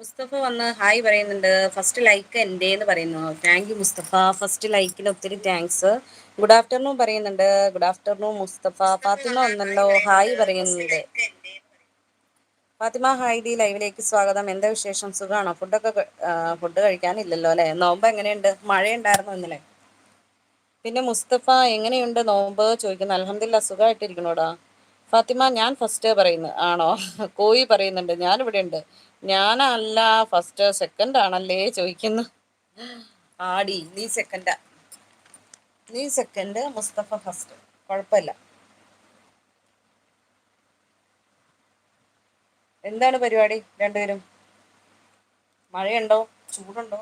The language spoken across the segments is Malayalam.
മുസ്തഫ വന്ന് ഹായ് പറയുന്നുണ്ട്. ഫസ്റ്റ് ലൈക്ക് എന്റെ എന്ന് പറയുന്നു. Thank you Mustafa. ഫസ്റ്റ് ലൈക്കിന് ഒത്തിരി താങ്ക്സ് ഗുഡ് ആഫ്റ്റർനൂൺ പറയുന്നുണ്ട്. Good afternoon Mustafa. ഫാത്തിമ വന്നല്ലോ. ഹായ് പറയുന്നുണ്ട്. ഫാത്തിമ ഹായ് ദി ലൈവിലേക്ക് സ്വാഗതം. എന്താ വിശേഷം? സുഖമാണോ ഫുഡൊക്കെ ഫുഡ് കഴിക്കാനില്ലല്ലോ അല്ലേ? നോമ്പ് എങ്ങനെയുണ്ട്? മഴയുണ്ടായിരുന്നു ഇന്നലെ? പിന്നെ മുസ്തഫ എങ്ങനെയുണ്ട് നോമ്പ്? ചോദിക്കുന്നു. അലഹമില്ല സുഖമായിട്ടിരിക്കണോടാ ഫാത്തിമ ഞാൻ ഫസ്റ്റ് പറയുന്നു. ആണോ? കോയി പറയുന്നുണ്ട്. ഞാനിവിടെ ഉണ്ട് ഞാനല്ല ഫസ്റ്റ് സെക്കൻഡ് ആണല്ലേ ചോദിക്കുന്നു. ആടി നീ സെക്കൻഡാ നീ സെക്കൻഡ് മുസ്തഫ ഫസ്റ്റ് കുഴപ്പമില്ല എന്താണ് പരിപാടി രണ്ടുപേരും? മഴയുണ്ടോ? ചൂടുണ്ടോ?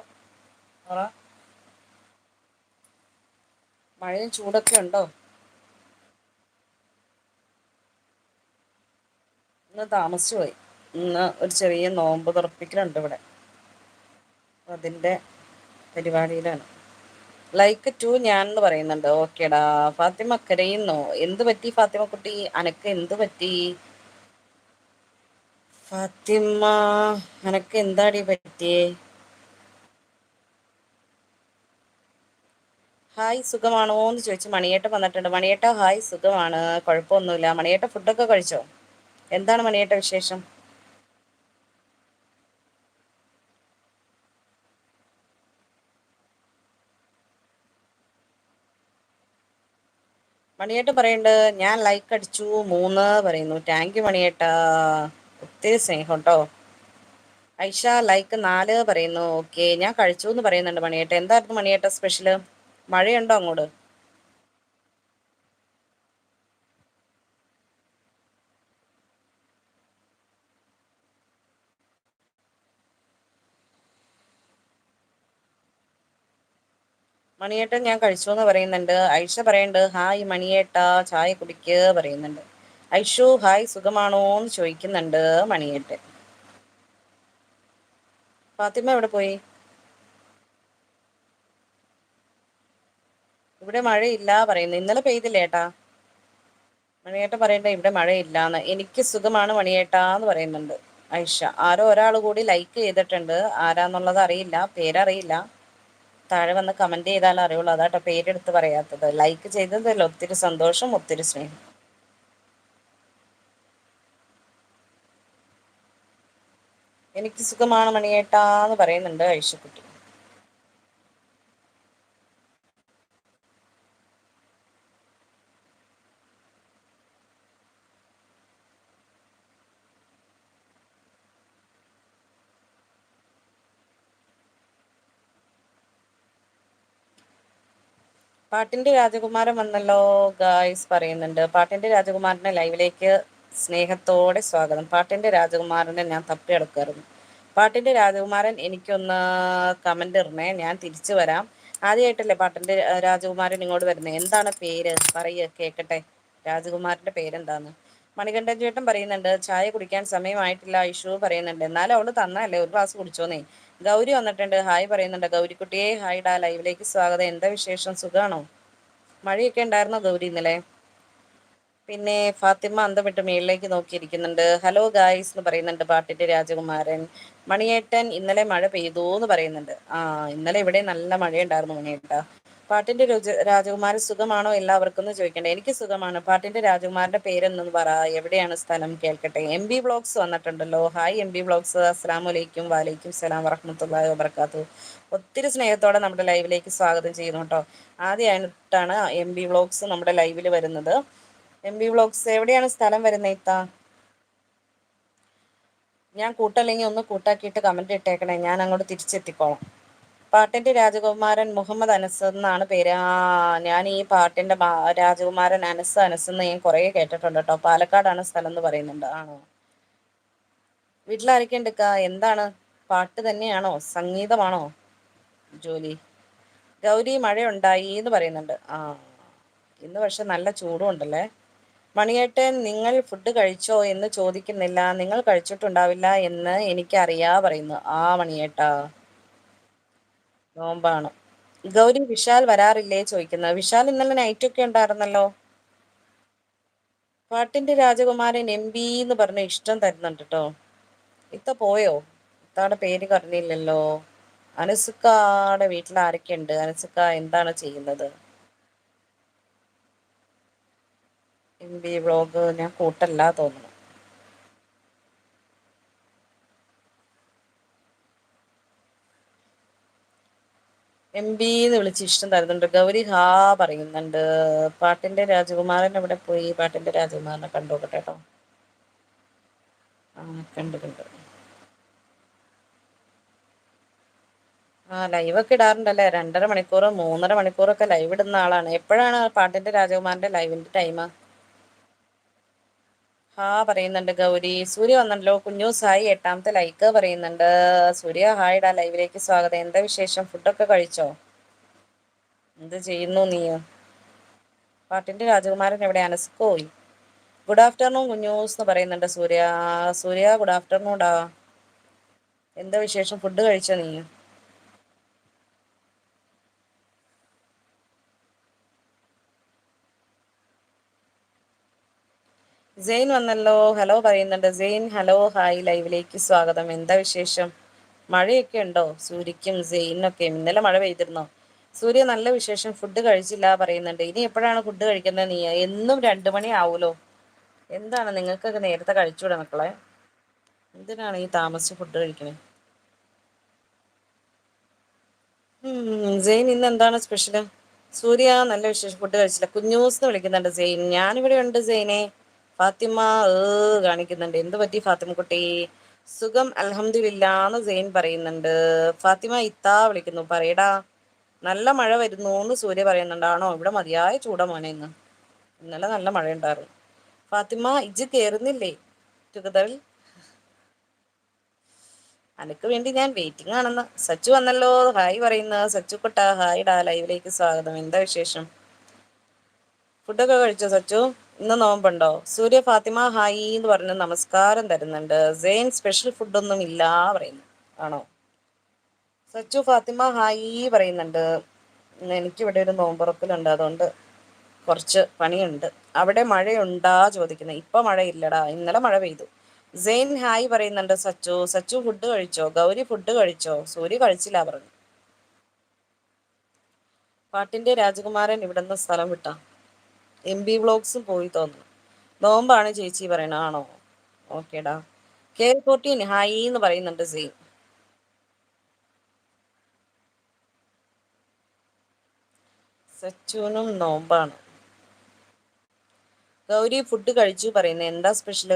മഴയും ചൂടൊക്കെ ഉണ്ടോ? ഇന്ന് താമസിച്ചു പോയി ഇന്ന് ഒരു ചെറിയ നോമ്പ് തുറപ്പിക്കലുണ്ട് ഇവിടെ. അതിന്റെ പരിപാടിയിലാണ്. ലൈക്ക് ടു ഞാൻ എന്ന് പറയുന്നുണ്ട്. ഓക്കേടാ. ഫാത്തിമ കരയുന്നോ? എന്ത് പറ്റി ഫാത്തിമ കുട്ടി? അനക്ക് എന്ത് പറ്റി? ഫാത്തിമ അനക്ക് എന്താടി പറ്റിയേ? ഹായ് സുഖമാണോ എന്ന് ചോദിച്ചു മണിയേട്ട വന്നിട്ടുണ്ട്. മണിയേട്ട ഹായ് സുഖമാണ്. കുഴപ്പമൊന്നുമില്ല. മണിയേട്ട ഫുഡൊക്കെ കഴിച്ചോ? എന്താണ് മണിയേട്ട വിശേഷം? മണിയേട്ട പറയുന്നുണ്ട് ഞാൻ ലൈക്ക് അടിച്ചു മൂന്ന് പറയുന്നു. താങ്ക് യു മണിയേട്ട. ഒത്തിരി സ്നേഹം കേട്ടോ ഐഷ ലൈക്ക് നാല് പറയുന്നു. ഓക്കെ ഞാൻ കഴിച്ചു എന്ന് പറയുന്നുണ്ട് മണിയേട്ട എന്തായിരുന്നു മണിയേട്ട സ്പെഷ്യൽ മഴയുണ്ടോ അങ്ങോട്ട്? മണിയേട്ടൻ ഞാൻ കഴിച്ചു എന്ന് പറയുന്നുണ്ട്. ഐഷ പറയുന്നുണ്ട് ഹായ് മണിയേട്ട ചായ കുടിക്ക് പറയുന്നുണ്ട്. ഐഷു ഹായ് സുഖമാണോ എന്ന് ചോദിക്കുന്നുണ്ട് മണിയേട്ടൻ. ഫാത്തിമ എവിടെ പോയി? ഇവിടെ മഴയില്ല പറയുന്നു. ഇന്നലെ പെയ്തില്ലേ ഏട്ടാ? മണിയേട്ട പറയണ്ട ഇവിടെ മഴയില്ലാന്ന്. എനിക്ക് സുഖമാണ് മണിയേട്ടാന്ന് പറയുന്നുണ്ട് ഐഷ. ആരോ ഒരാൾ കൂടി ലൈക്ക് ചെയ്തിട്ടുണ്ട്. ആരാന്നുള്ളത് അറിയില്ല പേരറിയില്ല. താഴെ വന്ന് കമന്റ് ചെയ്താലും അറിയുള്ളൂ. അതാട്ടോ പേരെടുത്ത് പറയാത്തത്. ലൈക്ക് ചെയ്തതല്ല. ഒത്തിരി സന്തോഷം ഒത്തിരി സ്നേഹം. എനിക്ക് സുഖമാണ് മണിയേട്ടാന്ന് പറയുന്നുണ്ട് ഐഷക്കുട്ടി. പാട്ടിന്റെ രാജകുമാരൻ വന്നല്ലോ ഗായ്സ് പറയുന്നുണ്ട്. പാട്ടിന്റെ രാജകുമാരനെ ലൈവിലേക്ക് സ്നേഹത്തോടെ സ്വാഗതം. പാട്ടിന്റെ രാജകുമാരനെ ഞാൻ തപ്പിയെടുക്കായിരുന്നു പാട്ടിന്റെ രാജകുമാരൻ എനിക്കൊന്ന് കമന്റ് ഇടണേ. ഞാൻ തിരിച്ചു വരാം. ആദ്യമായിട്ടല്ലേ പാട്ടിന്റെ രാജകുമാരൻ ഇങ്ങോട്ട് വരുന്നത് എന്താണ് പേര്? പറയ കേക്കട്ടെ. രാജകുമാരന്റെ പേരെന്താന്ന്? മണികണ്ഠൻ ചേട്ടൻ പറയുന്നുണ്ട് ചായ കുടിക്കാൻ സമയമായിട്ടില്ല ഇഷു പറയുന്നുണ്ട്. എന്നാലും അവൾ തന്നല്ലേ ഒരു ഗ്ലാസ് കുടിച്ചോന്നേ. ഗൗരി വന്നിട്ടുണ്ട്. ഹായ് പറയുന്നുണ്ട്. ഗൗരിക്കുട്ടിയെ ഹായ് ഡാ ലൈവിലേക്ക് സ്വാഗതം. എന്താ വിശേഷം? സുഖാണോ? മഴയൊക്കെ ഉണ്ടായിരുന്നോ ഗൗരി ഇന്നലെ? പിന്നെ ഫാത്തിമ അന്തം വിട്ട് മേളിലേക്ക് നോക്കിയിരിക്കുന്നുണ്ട്. ഹലോ ഗായ്സ് എന്ന് പറയുന്നുണ്ട് പാട്ടിന്റെ രാജകുമാരൻ. മണിയേട്ടൻ ഇന്നലെ മഴ പെയ്തു എന്ന് പറയുന്നുണ്ട്. ആ ഇന്നലെ ഇവിടെ നല്ല മഴയുണ്ടായിരുന്നു മണിയേട്ട. പാട്ടിന്റെ രാജകുമാരൻ സുഖമാണോ എല്ലാവർക്കും എന്ന് ചോദിക്കണ്ടേ. എനിക്ക് സുഖമാണ്. പാട്ടിന്റെ രാജകുമാരന്റെ പേരെന്നൊന്ന് പറ. എവിടെയാണ് സ്ഥലം കേൾക്കട്ടെ. എം ബി ബ്ലോഗ്സ് വന്നിട്ടുണ്ടല്ലോ. Hi M B blogs. അസ്സാം വലൈക്കും വാലൈക്കും സലാം വറഹമത്തല്ലാഹി വബർക്കാത്തു ഒത്തിരി സ്നേഹത്തോടെ നമ്മുടെ ലൈവിലേക്ക് സ്വാഗതം ചെയ്യുന്നു കേട്ടോ. ആദ്യമായിട്ടാണ് എം ബി ബ്ലോഗ്സ് നമ്മുടെ ലൈവിൽ വരുന്നത്. എം ബി ബ്ലോഗ്സ് എവിടെയാണ് സ്ഥലം വരുന്നത് ഇത്ത? ഞാൻ കൂട്ടല്ലെങ്കിൽ ഒന്ന് കൂട്ടാക്കിയിട്ട് കമന്റ് ഇട്ടേക്കണേ. ഞാൻ അങ്ങോട്ട് തിരിച്ചെത്തിക്കോളാം. പാട്ടിന്റെ രാജകുമാരൻ മുഹമ്മദ് അനസ് എന്നാണ് പേര്. ആ ഞാൻ ഈ പാട്ടിന്റെ രാജകുമാരൻ അനസ് അനസ് എന്ന് ഞാൻ കുറെ കേട്ടിട്ടുണ്ട് കേട്ടോ. പാലക്കാടാണ് സ്ഥലം എന്ന് പറയുന്നുണ്ട്. ആണോ? വീട്ടിലാരൊക്കെ ഉണ്ട് എന്താണ്? പാട്ട് തന്നെയാണോ? സംഗീതമാണോ ജോലി? ഗൗരി മഴ ഉണ്ടായി എന്ന് പറയുന്നുണ്ട്. ആ ഇന്ന് പക്ഷെ നല്ല ചൂടും ഉണ്ടല്ലേ? മണിയേട്ടൻ നിങ്ങൾ ഫുഡ് കഴിച്ചോ എന്ന് ചോദിക്കുന്നില്ല. നിങ്ങൾ കഴിച്ചിട്ടുണ്ടാവില്ല എന്ന് എനിക്കറിയാ പറയുന്നു. ആ മണിയേട്ടാ. നോമ്പാണ്. ഗൗരി വിശാൽ വരാറില്ലേ ചോദിക്കുന്നത്. വിശാൽ ഇന്നലെ നൈറ്റ് ഒക്കെ ഉണ്ടായിരുന്നല്ലോ? പാട്ടിന്റെ രാജകുമാരൻ എം ബി എന്ന് പറഞ്ഞ ഇഷ്ടം തരുന്നുണ്ട് കേട്ടോ ഇത്ത പോയോ? ഇത്ത ഇത്താടെ പേര് പറഞ്ഞില്ലല്ലോ. അനുസുക്കാടെ വീട്ടിൽ ആരൊക്കെയുണ്ട്? അനുസുക്ക എന്താണ് ചെയ്യുന്നത്? എം ബി വ്ളോഗ് ഞാൻ കൂട്ടല്ല തോന്നുന്നു. എം ബി എന്ന് വിളിച്ച് ഇഷ്ടം തരുന്നുണ്ട്. ഗൗരി ഹാ പറയുന്നുണ്ട്. പാട്ടിന്റെ രാജകുമാരൻ എവിടെ പോയി? പാട്ടിന്റെ രാജകുമാരനെ കണ്ടോക്കട്ടെ കേട്ടോ ആ കണ്ടു കണ്ടു. ആ ലൈവ് ഒക്കെ ഇടാറുണ്ടല്ലേ? രണ്ടര മണിക്കൂർ മൂന്നര മണിക്കൂറൊക്കെ ലൈവ് ഇടുന്ന ആളാണ്. എപ്പോഴാണ് പാട്ടിന്റെ രാജകുമാരന്റെ ലൈവിന്റെ ടൈം ഹാ പറയുന്നുണ്ട് ഗൗരി. സൂര്യ വന്നല്ലോ. കുഞ്ഞു സായി എട്ടാമത്തെ ലൈക്ക് പറയുന്നുണ്ട്. സൂര്യ ഹായിടാ ലൈവിലേക്ക് സ്വാഗതം. എന്താ വിശേഷം? ഫുഡൊക്കെ കഴിച്ചോ? എന്ത് ചെയ്യുന്നു നീ? പാട്ടിന്റെ രാജകുമാരൻ എവിടെ അനസ്കോയി ഗുഡ് ആഫ്റ്റർനൂൺ കുഞ്ഞൂസ് എന്ന് പറയുന്നുണ്ട് സൂര്യ. സൂര്യ ഗുഡ് ആഫ്റ്റർനൂൺ ഡാ. എന്താ വിശേഷം? ഫുഡ് കഴിച്ചോ നീ? സെയിൻ വന്നല്ലോ ഹലോ പറയുന്നുണ്ട്. സെയിൻ ഹലോ ഹായ് ലൈവിലേക്ക് സ്വാഗതം. എന്താ വിശേഷം? മഴയൊക്കെ ഉണ്ടോ? സൂര്യക്കും സെയിനൊക്കെ ഇന്നലെ മഴ പെയ്തിരുന്നോ? സൂര്യ നല്ല വിശേഷം. ഫുഡ് കഴിച്ചില്ല പറയുന്നുണ്ട്. ഇനി എപ്പോഴാണ് ഫുഡ് കഴിക്കുന്നത് നീ? എന്നും രണ്ടു മണി ആവൂലോ? എന്താണ് നിങ്ങൾക്കൊക്കെ നേരത്തെ കഴിച്ചുകൂടെ മക്കളെ? എന്തിനാണ് ഈ താമസിച്ച് ഫുഡ് കഴിക്കണേ? സെയിൻ ഇന്ന് എന്താണ് സ്പെഷ്യൽ? സൂര്യ നല്ല വിശേഷം. ഫുഡ് കഴിച്ചില്ല. കുഞ്ഞൂസ് വിളിക്കുന്നുണ്ട് സെയിൻ ഞാനിവിടെ ഉണ്ട് സെയിനെ ഫാത്തിമ ഏ കാണിക്കുന്നുണ്ട്. എന്ത് പറ്റി ഫാത്തിമ കുട്ടി സുഖം അൽഹംദുലില്ലാന്ന് സെയിൻ പറയുന്നുണ്ട്. ഫാത്തിമ ഇത്താ വിളിക്കുന്നു. പറയടാ നല്ല മഴ വരുന്നു എന്ന് സൂര്യ പറയുന്നുണ്ട്. ആണോ? ഇവിടെ മതിയായ ചൂട മോനെ ഇന്ന്. ഇന്നലെ നല്ല മഴ ഉണ്ടായിരുന്നു. ഫാത്തിമ ഇജ് കേറുന്നില്ലേ? ടുഗദറിൽ അനക്ക് വേണ്ടി ഞാൻ വെയിറ്റിംഗ് ആണെന്ന്. സച്ചു വന്നല്ലോ. ഹായ് പറയുന്ന. സച്ചു കുട്ട ഹായ് ഡാ ലൈവിലേക്ക് സ്വാഗതം. എന്താ വിശേഷം? ഫുഡൊക്കെ കഴിച്ചോ സച്ചു? ഇന്ന് നോമ്പുണ്ടോ? സൂര്യ ഫാത്തിമ ഹായി എന്ന് പറഞ്ഞ് നമസ്കാരം തരുന്നുണ്ട്. സെയിൻ സ്പെഷ്യൽ ഫുഡൊന്നും ഇല്ല പറയുന്നു. ആണോ? സച്ചു ഫാത്തിമ ഹായി പറയുന്നുണ്ട്. എനിക്കിവിടെ ഒരു നോമ്പുറപ്പിലുണ്ട്. അതുകൊണ്ട് കുറച്ച് പണിയുണ്ട്. അവിടെ മഴയുണ്ടാ ചോദിക്കുന്നത് ഇപ്പൊ മഴയില്ലടാ. ഇന്നലെ മഴ പെയ്തു. സെയിൻ ഹായ് പറയുന്നുണ്ട് സച്ചു. സച്ചു ഫുഡ് കഴിച്ചോ? ഗൗരി ഫുഡ് കഴിച്ചോ? സൂര്യ കഴിച്ചില്ല പറഞ്ഞു. പാട്ടിന്റെ രാജകുമാരൻ ഇവിടുന്ന് സ്ഥലം വിട്ടാ. എം ബി വ്ളോഗ്സും പോയി തോന്നുന്നു. നോമ്പാണ് ചേച്ചി പറയണ ആണോ? ഓക്കേടാ. കെ ഫോർട്ടീൻ ഹായ് എന്ന് പറയുന്നുണ്ട് സെയിം സച്ചുനും നോമ്പാണ്. ഗൗരി ഫുഡ് കഴിച്ചു പറയുന്നത് എന്താ സ്പെഷ്യൽ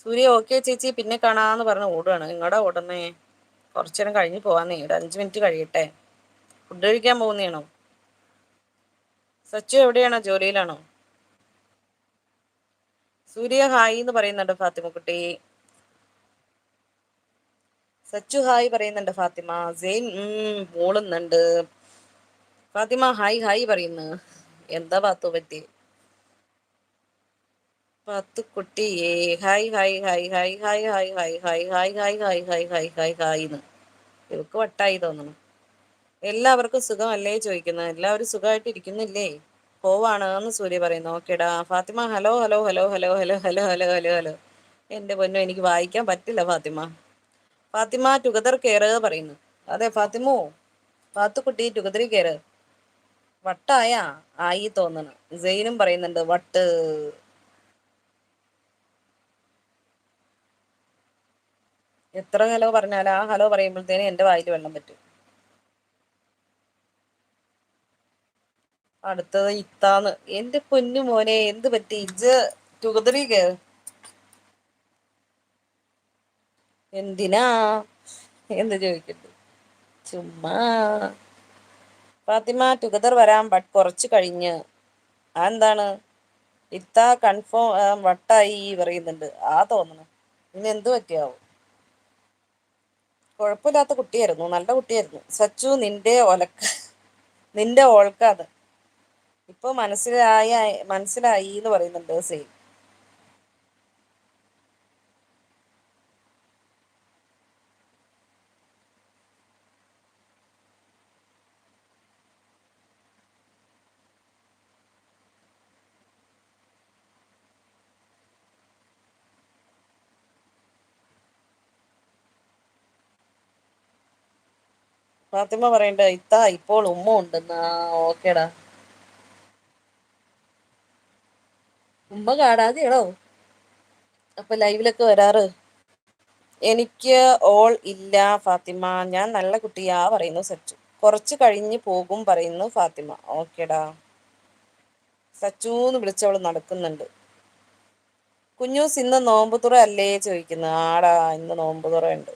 സൂര്യ ഓക്കെ ചേച്ചി. പിന്നെ കാണാന്ന് പറഞ്ഞ് ഓടുകയാണ് നിങ്ങളുടെ ഓടുന്നേ? കുറച്ചു നേരം കഴിഞ്ഞ് പോവാന്നേ. ഒരു അഞ്ച് മിനിറ്റ് കഴിയട്ടെ. ഫുഡ് കഴിക്കാൻ പോകുന്നതാണോ? സച്ചു എവിടെയാണോ? ജോലിയിലാണോ? സൂര്യ ഹായ് എന്ന് പറയുന്നുണ്ട് ഫാത്തിമക്കുട്ടി സച്ചു ഹായ് പറയുന്നുണ്ട് ഫാത്തിമ. സെയിൻ മൂളുന്നുണ്ട്. ഫാത്തിമ ഹായ് ഹായ് പറയുന്നു. എന്താ പാത്തു പറ്റി? Pathukutty hi hi hi hi hi hi hi hi hi hi hi hi hi hi hi എന്ന് ഇവക്ക് വട്ടായി തോന്നുന്നു എല്ലാവർക്കും സുഖമല്ലേ ചോദിക്കുന്നത് എല്ലാവരും സുഖമായിട്ട് ഇരിക്കുന്നില്ലേ പോവാണ് എന്ന് സൂര്യ പറയുന്നു ഓക്കേടാ Fathima hello hello hello hello hello hello hello hello hello എന്റെ പൊന്നു എനിക്ക് വായിക്കാൻ പറ്റില്ല ഫാത്തിമ ഫാത്തിമ ടുഗദർ കെയർ പറയുന്നു അതെ ഫാത്തിമോ ഫാത്തുക്കുട്ടി ടുഗദറി കെയർ വട്ടായ ആയി തോന്നണം സെയിനും പറയുന്നുണ്ട് വട്ട് എത്ര ഹലോ പറഞ്ഞാൽ ആ ഹലോ പറയുമ്പോഴത്തേനും എന്റെ വായിൽ വെള്ളം പറ്റും. അടുത്തത് ഇത്താന്ന്. എന്റെ പൊന്നു മോനെ എന്ത് പറ്റി? ഇജ് കെയർ എന്തിനാ? എന്ന് ചോദിക്കട്ടെ. ചുമ്മാ. ഫാത്തിമ ടുഗദർ വരാം ബട്ട് കുറച്ച് കഴിഞ്ഞ്. എന്താണ്? ഇത്ത കൺഫേം വട്ടായി പറയുന്നുണ്ട്. ആ തോന്നുന്നു ഇനി എന്ത് പറ്റിയാവും? കുഴപ്പമില്ലാത്ത കുട്ടിയായിരുന്നു. നല്ല കുട്ടിയായിരുന്നു. സച്ചു നിന്റെ ഒലക്ക നിന്റെ ഓൾക്കാത് ഇപ്പൊ മനസ്സിലായ മനസ്സിലായി എന്ന് പറയുന്നുണ്ട് സെയിം ഫാത്തിമ പറയണ്ട ഇത്താ ഇപ്പോൾ ഉമ്മ ഉണ്ടെന്നാ? ഓക്കേടാ. ഉമ്മ കാണാതെയാണോ? അപ്പൊ ലൈവിലൊക്കെ വരാറ്. എനിക്ക് ഓൾ ഇല്ല ഫാത്തിമ. ഞാൻ നല്ല കുട്ടിയാ പറയുന്നു സച്ചു. കുറച്ച് കഴിഞ്ഞ് പോകും പറയുന്നു ഫാത്തിമ. ഓക്കേടാ. സച്ചൂന്ന് വിളിച്ചവൾ നടക്കുന്നുണ്ട്. കുഞ്ഞൂസ് ഇന്ന് നോമ്പുതുറ അല്ലേ? ചോദിക്കുന്നു. ആടാ ഇന്ന് നോമ്പുതുറ ഉണ്ട്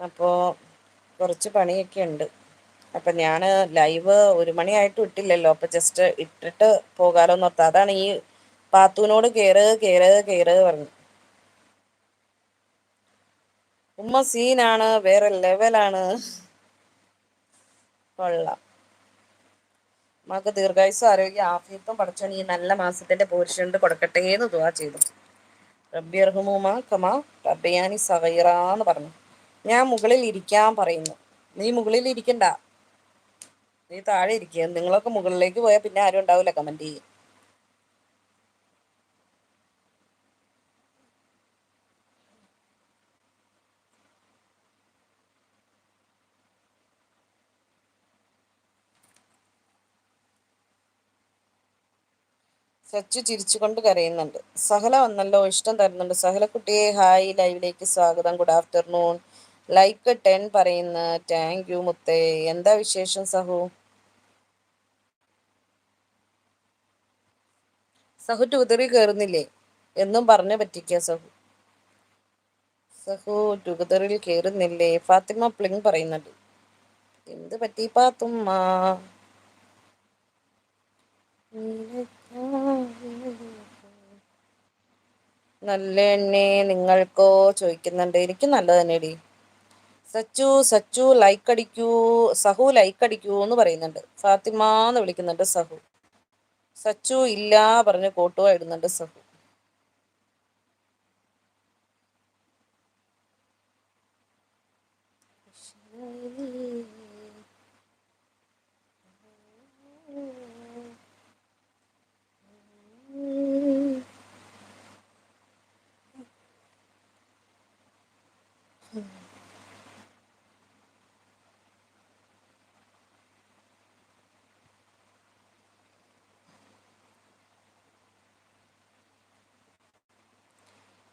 അപ്പോ കുറച്ച് പണിയൊക്കെ ഉണ്ട്. അപ്പം ഞാൻ ലൈവ് ഒരു മണിയായിട്ട് ഇട്ടില്ലല്ലോ. അപ്പം ജസ്റ്റ് ഇട്ടിട്ട് പോകാലോ പോകാലോന്നോർത്ത് അതാണ് ഈ പാത്തുവിനോട് കയറുക കയറുക കയറുക പറഞ്ഞു. ഉമ്മ സീനാണ് വേറെ ലെവലാണ്. കൊള്ളാം. മക്ക് ദീർഘായുസും ആരോഗ്യ ആഫിയത്തും പഠിച്ചാണ് ഈ നല്ല മാസത്തിന്റെ പോരിഷുണ്ട് കൊടുക്കട്ടെ എന്ന് ദുവാ ചെയ്തു. റബ്ബി കമാ റബ്ബിയാനി എന്ന് പറഞ്ഞു. ഞാൻ മുകളിൽ ഇരിക്കാൻ പറയുന്നു. നീ മുകളിൽ ഇരിക്കണ്ട. നീ താഴെ ഇരിക്കുക നിങ്ങളൊക്കെ മുകളിലേക്ക് പോയാൽ പിന്നെ ആരും ഉണ്ടാവില്ല കമന്റ് ചെയ്യും. സച്ചു ചിരിച്ചുകൊണ്ട് കരയുന്നുണ്ട്. സഹല വന്നല്ലോ ഇഷ്ടം തരുന്നുണ്ട്. സഹല കുട്ടിയെ ഹായ് ലൈവിലേക്ക് സ്വാഗതം. ഗുഡ് ആഫ്റ്റർനൂൺ ലൈക്ക് ടെൻ പറയുന്ന താങ്ക് യു മുത്തേ. എന്താ വിശേഷം സഹു? സഹു ട്യൂതറിൽ കയറുന്നില്ലേ എന്നും പറഞ്ഞു പറ്റിക്ക സഹു. സഹു ട്യൂതറിൽ കയറുന്നില്ലേ ഫാത്തിമ പ്ലിങ് പറയുന്നുണ്ട്. എന്ത് പറ്റി പാത്തുമ്മ നല്ല എണ്ണേ നിങ്ങൾക്കോ ചോദിക്കുന്നുണ്ട്. എനിക്ക് നല്ലത് സച്ചു സച്ചു ലൈക്ക് അടിക്കൂ സഹു ലൈക്ക് അടിക്കൂ എന്ന് പറയുന്നുണ്ട്. ഫാത്തിമ എന്ന് വിളിക്കുന്നുണ്ട് സഹു. സച്ചു ഇല്ല പറഞ്ഞ് കോട്ടുവ ഇടുന്നുണ്ട് സഹു.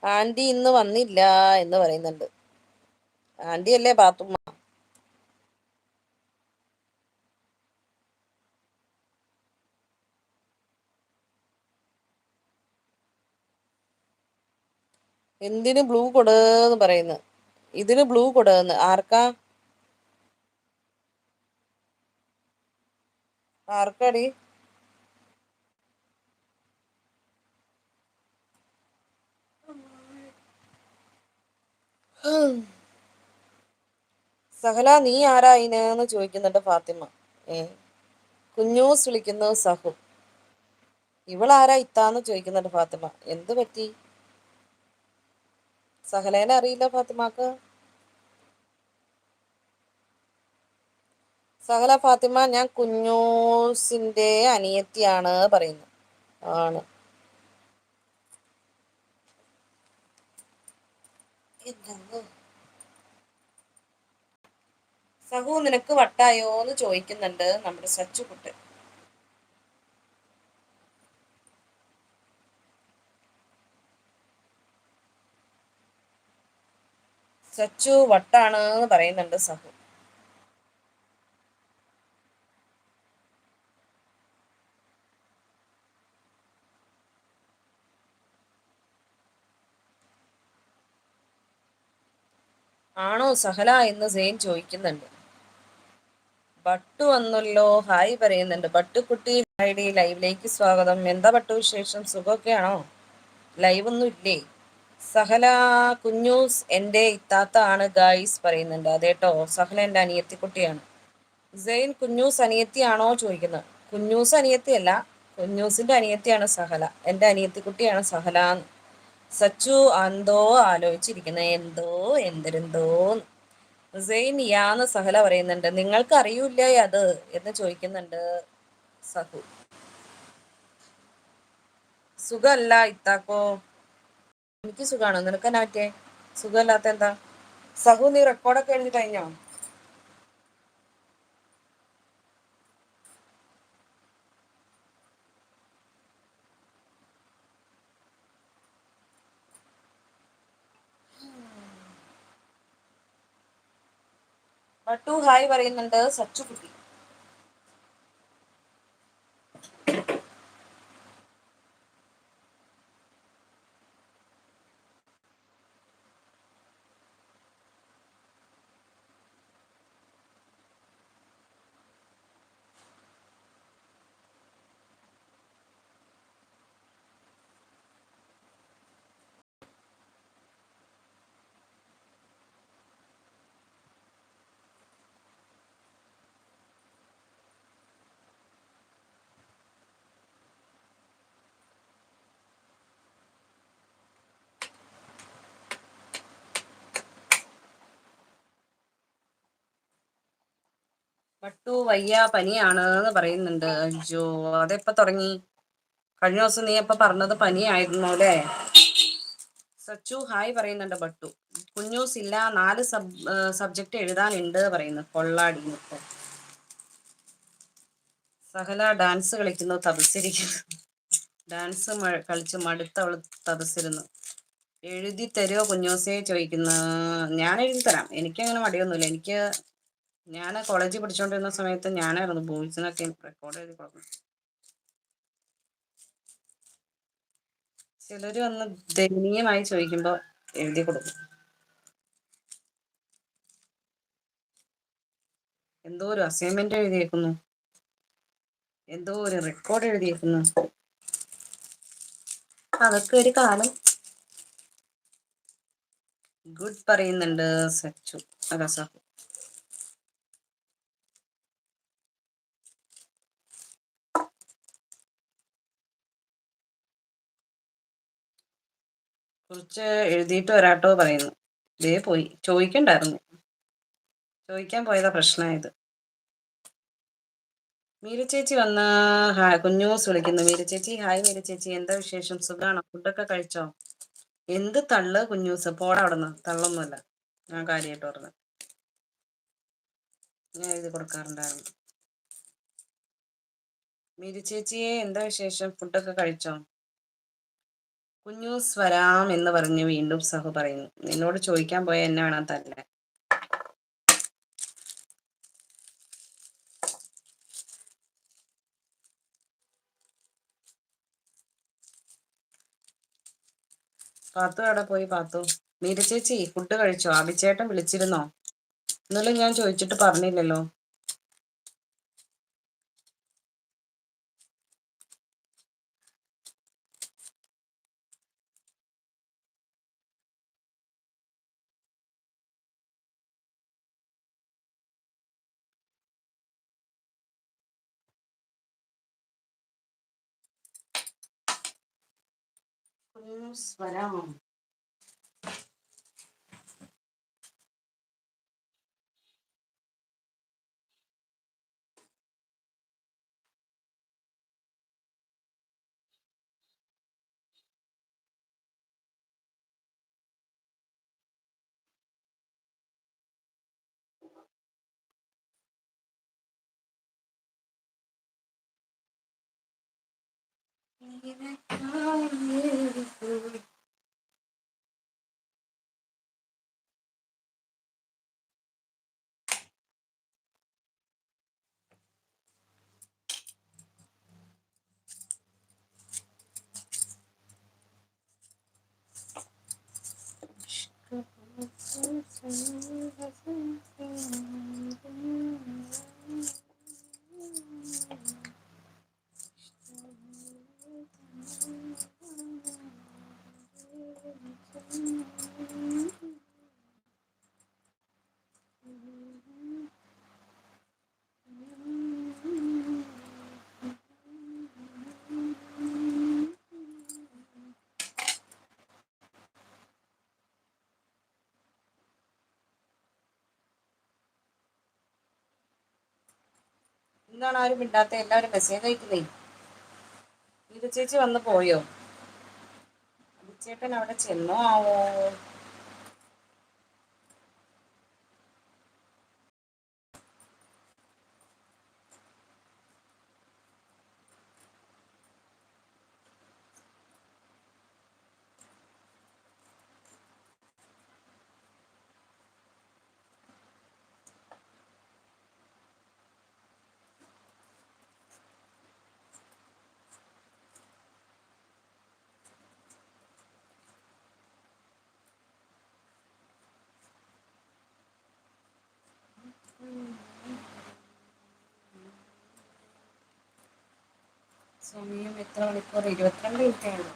ആന്റി ഇന്ന് വന്നില്ല എന്ന് പറയുന്നുണ്ട്. ആന്റി അല്ലേ പാത്തുമ്മ എന്തിന് ബ്ലൂ കൊടുന്ന് പറയുന്നു? ഇതിന് ബ്ലൂ കൊടുന്ന്. ആർക്കാ? ആർക്കാടി? സഹല നീ ആരാ അതിനെന്ന് ചോദിക്കുന്നുണ്ട് ഫാത്തിമ. ഏ കുഞ്ഞൂസ് വിളിക്കുന്നു സഹു. ഇവളാരാ ഇത്താന്ന് ചോദിക്കുന്നുണ്ട് ഫാത്തിമ. എന്ത് പറ്റി? സഹലേനെ അറിയില്ല ഫാത്തിമാക്ക്? സഹല ഫാത്തിമ ഞാൻ കുഞ്ഞൂസിന്റെ അനിയത്തിയാണ് പറയുന്നു ആണ്. സഹു നിനക്ക് വട്ടായോ എന്ന് ചോദിക്കുന്നുണ്ട് നമ്മുടെ സച്ചുകുട്ടൻ. സച്ചു വട്ടാണ് എന്ന് പറയുന്നുണ്ട് സഹു. ആണോ സഹല എന്ന് സെയിൻ ചോദിക്കുന്നുണ്ട്. ബട്ടു വന്നല്ലോ ഹായ് പറയുന്നുണ്ട്. ബട്ടുക്കുട്ടി ഹായ്ഡി ലൈവിലേക്ക് സ്വാഗതം. എന്താ ബട്ടു വിശേഷം? സുഖമൊക്കെയാണോ? ലൈവ് ഒന്നും ഇല്ലേ? സഹല കുഞ്ഞൂസ് എന്റെ ഇത്താത്ത ആണ് ഗായ്സ് പറയുന്നുണ്ട്. അതേട്ടോ സഹല എന്റെ അനിയത്തിക്കുട്ടിയാണ്. സെയിൻ കുഞ്ഞൂസ് അനിയത്തിയാണോ ചോദിക്കുന്നത്? കുഞ്ഞൂസ് അനിയത്തിയല്ല കുഞ്ഞൂസിന്റെ അനിയത്തിയാണ് സഹല. എന്റെ അനിയത്തിക്കുട്ടിയാണ് സഹല സച്ചു എന്തോ ആലോചിച്ചിരിക്കുന്നത് എന്തോ എന്തിരെന്തോ സെയിൻ യാന്ന് സഹല പറയുന്നുണ്ട്. നിങ്ങൾക്ക് അറിയൂല അത്? എന്ന് ചോദിക്കുന്നുണ്ട് സഹു. സുഖല്ല ഇത്താക്കോ. എനിക്ക് സുഖാണോ. നിനക്ക് എന്നാ പറ്റേ സുഖമല്ലാത്ത എന്താ? സഹു നീ റെക്കോർഡൊക്കെ എഴുതി കഴിഞ്ഞോ? ബട്ടു ഹായ് പറയുന്നുണ്ട് സച്ചു പട്ടു വയ്യ പനിയാണ് എന്ന് പറയുന്നുണ്ട്. അയ്യോ അതെപ്പ തുടങ്ങി? കഴിഞ്ഞ ദിവസം നീ എപ്പ പറഞ്ഞത് പനിയായിരുന്നു അല്ലേ? സച്ചു ഹായ് പറയുന്നുണ്ട് ബട്ടു കുഞ്ഞൂസ് ഇല്ല നാല് സബ് സബ്ജക്റ്റ് എഴുതാനുണ്ട് പറയുന്നു. കൊള്ളാടി സഹല ഡാൻസ് കളിക്കുന്നു തപസ്സിരിക്കുന്നു. ഡാൻസ് കളിച്ച് മടുത്തവൾ തപസ്സിരുന്നു. എഴുതി തരുമോ കുഞ്ഞൂസേ ചോദിക്കുന്നു. ഞാൻ എഴുതി തരാം. എനിക്കങ്ങനെ മടിയൊന്നുമില്ല. എനിക്ക് ഞാൻ കോളേജിൽ പഠിച്ചുകൊണ്ടിരുന്ന സമയത്ത് ഞാനായിരുന്നു ബോയ്സിനൊക്കെ റെക്കോർഡ് ചെയ്ത് കൊടുക്കുന്നത്. ചിലര് വന്ന് ദയനീയമായി ചോദിക്കുമ്പോൾ എഴുതി കൊടുക്കും. എന്തോ ഒരു അസൈൻമെന്റ് എഴുതിയേക്കുന്നു. എന്തോ ഒരു റെക്കോർഡ് എഴുതിയേക്കുന്നു. അതൊക്കെ ഒരു കാലം. ഗുഡ് പറയുന്നുണ്ട് സച്ചു. സഹു. കുറിച്ച് എഴുതിയിട്ട് വരാട്ടോ പറയുന്നു. ഇതേ പോയി. ചോദിക്കണ്ടായിരുന്നു. ചോദിക്കാൻ പോയതാ പ്രശ്നമായത് മീര ചേച്ചി വന്ന. കുഞ്ഞൂസ് വിളിക്കുന്നു. മീര ചേച്ചി ഹായ് മീര ചേച്ചി. എന്താ വിശേഷം? സുഖാണോ? ഫുഡൊക്കെ കഴിച്ചോ? എന്ത് തള്ള് കുഞ്ഞൂസ് പോടാ അവിടെ നിന്ന് തള്ളൊന്നുമല്ല. ഞാൻ കാര്യമായിട്ട് പറഞ്ഞു. ഞാൻ എഴുതി കൊടുക്കാറുണ്ടായിരുന്നു. മീര ചേച്ചിയെ എന്താ വിശേഷം? ഫുഡൊക്കെ കഴിച്ചോ? കുഞ്ഞൂസ് വരാം എന്ന് പറഞ്ഞ് വീണ്ടും സഹു പറയുന്നു. എന്നോട് ചോദിക്കാൻ പോയ എന്നെ വേണം തല്ല പാത്തു അവിടെ പോയി പാത്തു? മീര ചേച്ചി ഫുഡ് കഴിച്ചോ? അഭിച്ചേട്ടൻ വിളിച്ചിരുന്നോ? ഇന്നലെ ഞാൻ ചോദിച്ചിട്ട് പറഞ്ഞില്ലല്ലോ. വരാമോ എന്താണ് ആരും ഇണ്ടാത്ത എല്ലാവരും മെസ്സേജ് അയക്കുന്നേ. ഇത് ചേച്ചി വന്ന് പോയോ? ചേട്ടൻ അവിടെ ചെന്നോ ആവോ? സമയം എത്ര മണിക്കൂർ? ഇരുപത്തിരണ്ട് മിനിറ്റേ ഉള്ളൂ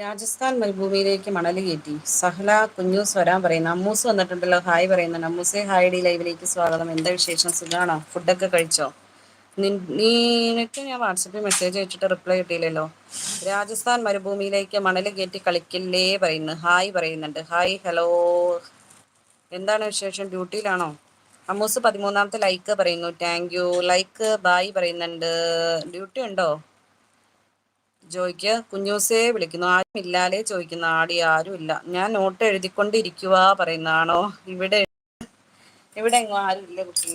രാജസ്ഥാൻ മരുഭൂമിയിലേക്ക് മണൽ കയറ്റി. സഹല കുഞ്ഞൂസ് വരാൻ പറയുന്നു. അമ്മൂസ് വന്നിട്ടുണ്ടല്ലോ. ഹായ് പറയുന്നുണ്ട് അമ്മൂസെ ഹായ് ഡി ലൈവിലേക്ക് സ്വാഗതം. എന്താ വിശേഷം? സുഖാണോ? ഫുഡൊക്കെ കഴിച്ചോ? നിനക്ക് ഞാൻ വാട്സപ്പിൽ മെസ്സേജ് അയച്ചിട്ട് റിപ്ലൈ കിട്ടിയില്ലല്ലോ. രാജസ്ഥാൻ മരുഭൂമിയിലേക്ക് മണൽ കയറ്റി കളിക്കില്ലേ പറയുന്നു. ഹായ് പറയുന്നുണ്ട്. Hi hello. എന്താണ് വിശേഷം? ഡ്യൂട്ടിയിലാണോ? അമ്മൂസ് പതിമൂന്നാമത്തെ ലൈക്ക് പറയുന്നു. Thank you. ലൈക്ക് ബായ് പറയുന്നുണ്ട്. ഡ്യൂട്ടി ഉണ്ടോ? ജോയ്ക്ക് കുഞ്ഞൂസേ വിളിക്കുന്നു. ആരും ഇല്ലാലേ ചോദിക്കുന്ന. ആടി ആരും ഇല്ല ഞാൻ നോട്ട് എഴുതിക്കൊണ്ടിരിക്കുക പറയുന്നതാണോ? ഇവിടെ ഇവിടെ ആരും ഇല്ല കുട്ടി.